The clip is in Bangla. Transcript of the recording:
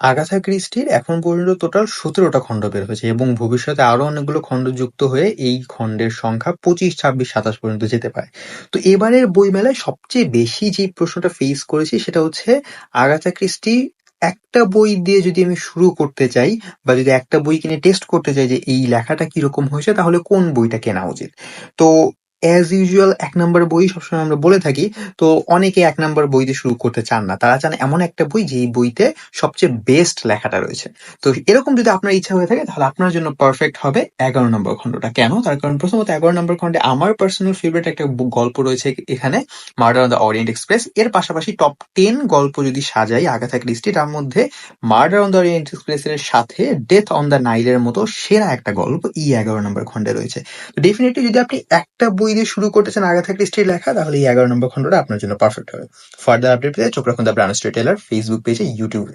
আগাথা ক্রিস্টির এখন পর্যন্ত টোটাল সতেরোটা খণ্ড বের হয়েছে এবং ভবিষ্যতে আরও অনেকগুলো খণ্ড যুক্ত হয়ে এই খণ্ডের সংখ্যা পঁচিশ, ছাব্বিশ, সাতাশ পর্যন্ত যেতে পারে। তো এবারের বইমেলায় সবচেয়ে বেশি যে প্রশ্নটা ফেস করেছি সেটা হচ্ছে, আগাথা ক্রিস্টি একটা বই দিয়ে যদি আমি শুরু করতে চাই বা যদি একটা বই কিনে টেস্ট করতে চাই যে এই লেখাটা কীরকম হয়েছে, তাহলে কোন বইটা কেনা উচিত? তো অ্যাজ ইউজুয়াল এক নাম্বার বই সবসময় আমরা বলে থাকি। তো অনেকে এক নাম্বার বই শুরু করতে চান না। তারা চান এমন একটা বই যেই বইতে সবচেয়ে বেস্ট লেখাটা রয়েছে। তো এরকম যদি আপনার ইচ্ছা হয়ে থাকে, তাহলে আপনার জন্য পারফেক্ট হবে এগারো নম্বর খণ্ডটা। কেন? তার কারণ প্রথমত এগারো নম্বর খণ্ডে আমার পার্সোনাল ফেভারিট একটা গল্প রয়েছে এখানে murder on the Orient Express এর পাশাপাশি টপ টেন গল্প যদি সাজাই আগাথা ক্রিস্টি তার মধ্যে murder on the Orient Express এর সাথে ডেথ অন দ্য নাইলের মতো সেরা একটা গল্প ই এগারো নম্বর খণ্ডে রয়েছে। তো ডেফিনেটলি যদি আপনি একটা বই দিয়ে শুরু করতে চান আগাথা ক্রিস্টির লেখা, তাহলে এই এগারো নম্বর খণ্ডটা আপনার জন্য পারফেক্ট হবে। ফার্দার আপডেট পেতে চোখ রাখুন the brand story teller Facebook পেজে ইউটিউবে